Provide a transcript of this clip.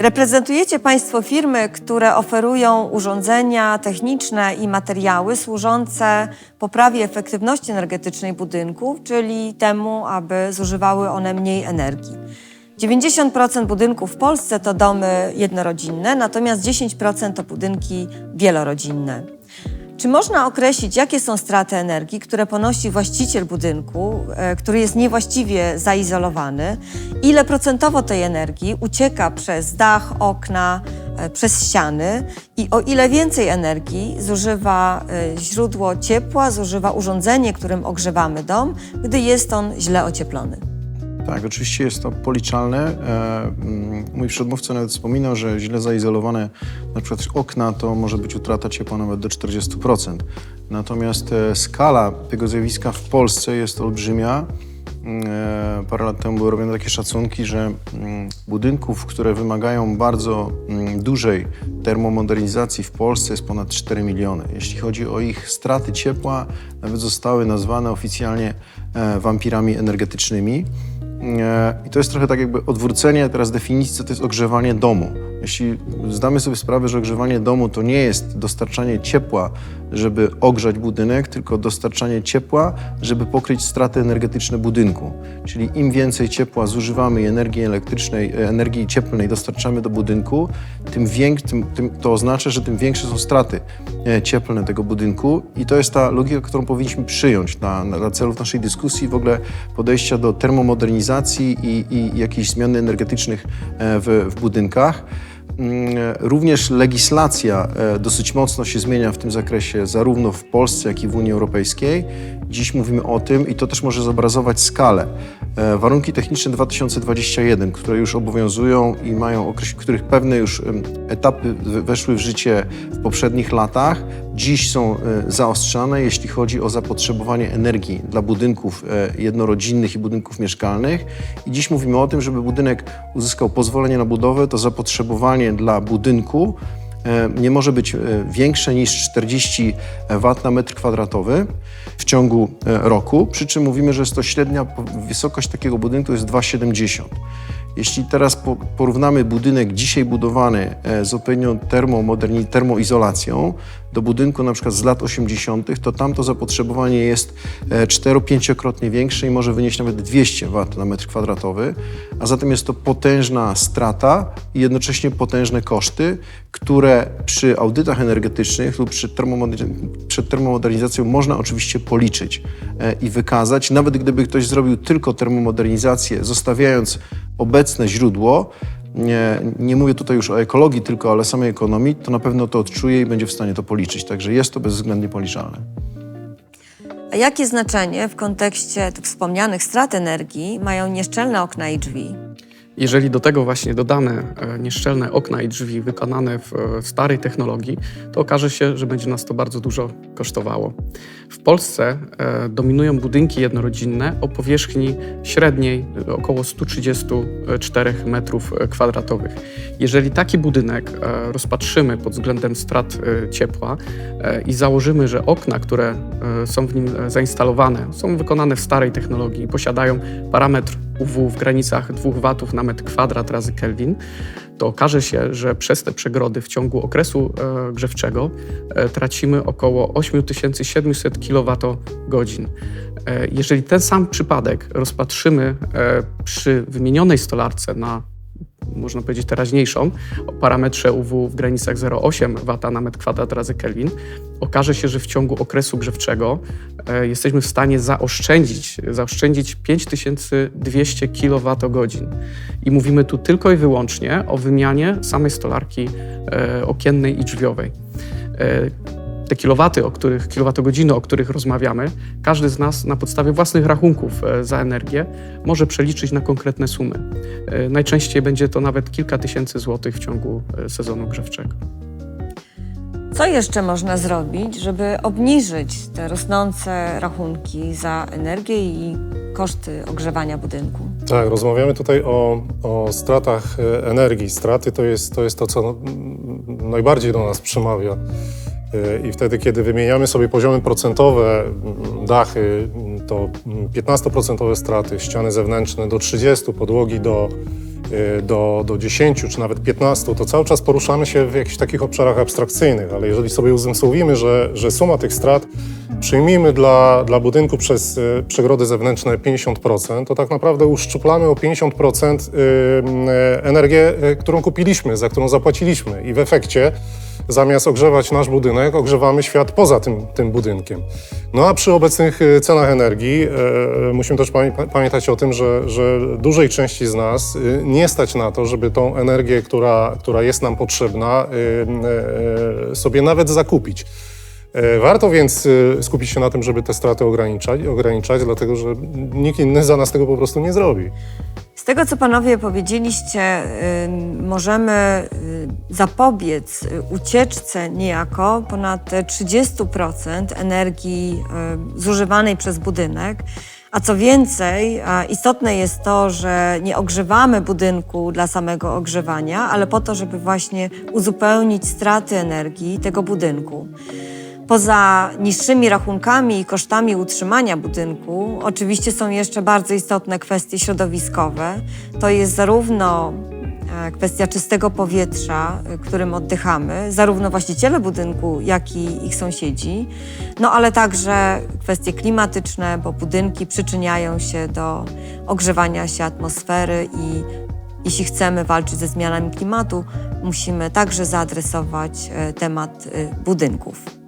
Reprezentujecie Państwo firmy, które oferują urządzenia techniczne i materiały służące poprawie efektywności energetycznej budynków, czyli temu, aby zużywały one mniej energii. 90% budynków w Polsce to domy jednorodzinne, natomiast 10% to budynki wielorodzinne. Czy można określić, jakie są straty energii, które ponosi właściciel budynku, e, który jest niewłaściwie zaizolowany? Ile procentowo tej energii ucieka przez dach, okna, e, przez ściany? I o ile więcej energii zużywa e, źródło ciepła, zużywa urządzenie, którym ogrzewamy dom, gdy jest on źle ocieplony? Tak, oczywiście jest to policzalne. E, mm, Mój przedmówca nawet wspominał, że źle zaizolowane na przykład okna to może być utrata ciepła nawet do 40%. Natomiast e, skala tego zjawiska w Polsce jest olbrzymia. E, Parę lat temu były robione takie szacunki, że mm, budynków, które wymagają bardzo mm, dużej termomodernizacji w Polsce jest ponad 4 miliony. Jeśli chodzi o ich straty ciepła, nawet zostały nazwane oficjalnie wampirami energetycznymi. E, I to jest trochę tak jakby odwrócenie teraz definicji, co to jest ogrzewanie domu. Jeśli zdamy sobie sprawę, że ogrzewanie domu to nie jest dostarczanie ciepła, żeby ogrzać budynek, tylko dostarczanie ciepła, żeby pokryć straty energetyczne budynku. Czyli im więcej ciepła zużywamy i energii elektrycznej, e, energii cieplnej dostarczamy do budynku, tym, więk, tym, tym to oznacza, że tym większe są straty e, cieplne tego budynku i to jest ta logika, którą powinniśmy przyjąć dla, dla celów naszej dyskusji, w ogóle podejścia do termomodernizacji i, i jakichś zmian energetycznych e, w, w budynkach. Mm, Również legislacja e, dosyć mocno się zmienia w tym zakresie, zarówno w Polsce, jak i w Unii Europejskiej. Dziś mówimy o tym i to też może zobrazować skalę. E, Warunki techniczne 2021, które już obowiązują i mają okreś- których pewne już etapy weszły w życie w poprzednich latach, dziś są e, zaostrzane, jeśli chodzi o zapotrzebowanie energii dla budynków e, jednorodzinnych i budynków mieszkalnych. I dziś mówimy o tym, żeby budynek uzyskał pozwolenie na budowę, to zapotrzebowanie dla budynku e, nie może być większe niż 40 W na metr kwadratowy w ciągu roku, przy czym mówimy, że jest to średnia wysokość takiego budynku jest 2,70. Jeśli teraz po- porównamy budynek dzisiaj budowany e, z odpowiednią termomoderni- termoizolacją do budynku na przykład z lat 80., to tamto zapotrzebowanie jest 4-5-krotnie większe i może wynieść nawet 200 W na metr kwadratowy, a zatem jest to potężna strata i jednocześnie potężne koszty, które przy audytach energetycznych lub przy przed termomodernizacją można oczywiście policzyć e, i wykazać. Nawet gdyby ktoś zrobił tylko termomodernizację, zostawiając obecne źródło, nie, nie mówię tutaj już o ekologii tylko, ale samej ekonomii, to na pewno to odczuje i będzie w stanie to policzyć. Także jest to bezwzględnie policzalne. A jakie znaczenie w kontekście tych wspomnianych strat energii mają nieszczelne okna i drzwi? Jeżeli do tego właśnie dodane nieszczelne okna i drzwi wykonane w starej technologii, to okaże się, że będzie nas to bardzo dużo kosztowało. W Polsce e, dominują budynki jednorodzinne o powierzchni średniej e, około 134 metrów e, kwadratowych. Jeżeli taki budynek rozpatrzymy pod względem strat ciepła i założymy, że okna, które są w nim zainstalowane, są wykonane w starej technologii i posiadają parametr UW w granicach 2 watów na metr kwadrat razy Kelvin, to okaże się, że przez te przegrody w ciągu okresu e, grzewczego e, tracimy około 8700 kWh. E, jeżeli ten sam przypadek rozpatrzymy e, przy wymienionej stolarce na można powiedzieć teraźniejszą, o parametrze UW w granicach 0,8 W na metr kwadrat razy Kelvin, okaże się, że w ciągu okresu grzewczego e, jesteśmy w stanie zaoszczędzić, zaoszczędzić 5200 kWh. I mówimy tu tylko i wyłącznie o wymianie samej stolarki e, okiennej i drzwiowej. E, te kilowaty, o których, kilowatogodziny, o których rozmawiamy, każdy z nas na podstawie własnych rachunków e, za energię może przeliczyć na konkretne sumy. E, Najczęściej będzie to nawet kilka tysięcy złotych w ciągu e, sezonu grzewczego. Co jeszcze można zrobić, żeby obniżyć te rosnące rachunki za energię i koszty ogrzewania budynku? Tak, rozmawiamy tutaj o, o stratach energii. Straty to jest to, jest to co no, m, najbardziej do nas przemawia. E, I wtedy, kiedy wymieniamy sobie poziomy procentowe, m, dachy, m, to m, 15% straty, ściany zewnętrzne do 30%, podłogi do y, do, do 10 czy nawet 15, to cały czas poruszamy się w jakichś takich obszarach abstrakcyjnych, ale jeżeli sobie uzmysłowimy, że, że suma tych strat przyjmijmy dla, dla budynku przez y, przegrody zewnętrzne 50%, to tak naprawdę uszczuplamy o 50% y, y, energię, y, którą kupiliśmy, za którą zapłaciliśmy. I w efekcie zamiast ogrzewać nasz budynek, ogrzewamy świat poza tym, tym budynkiem. No a przy obecnych y, cenach energii e, musimy też pamię- pamiętać o tym, że, że dużej części z nas nie stać na to, żeby tą energię, która, która jest nam potrzebna, y, y, sobie nawet zakupić. E, Warto więc skupić się na tym, żeby te straty ograniczać, ograniczać, dlatego że nikt inny za nas tego po prostu nie zrobi. Z tego, co panowie powiedzieliście, ym, możemy y, zapobiec y, ucieczce niejako ponad 30% energii y, zużywanej przez budynek. A co więcej, istotne jest to, że nie ogrzewamy budynku dla samego ogrzewania, ale po to, żeby właśnie uzupełnić straty energii tego budynku. Poza niższymi rachunkami i kosztami utrzymania budynku, oczywiście są jeszcze bardzo istotne kwestie środowiskowe. To jest zarówno e, kwestia czystego powietrza, e, którym oddychamy, zarówno właściciele budynku, jak i ich sąsiedzi, no ale także kwestie klimatyczne, bo budynki przyczyniają się do ogrzewania się atmosfery i jeśli chcemy walczyć ze zmianami klimatu, musimy także zaadresować e, temat budynków.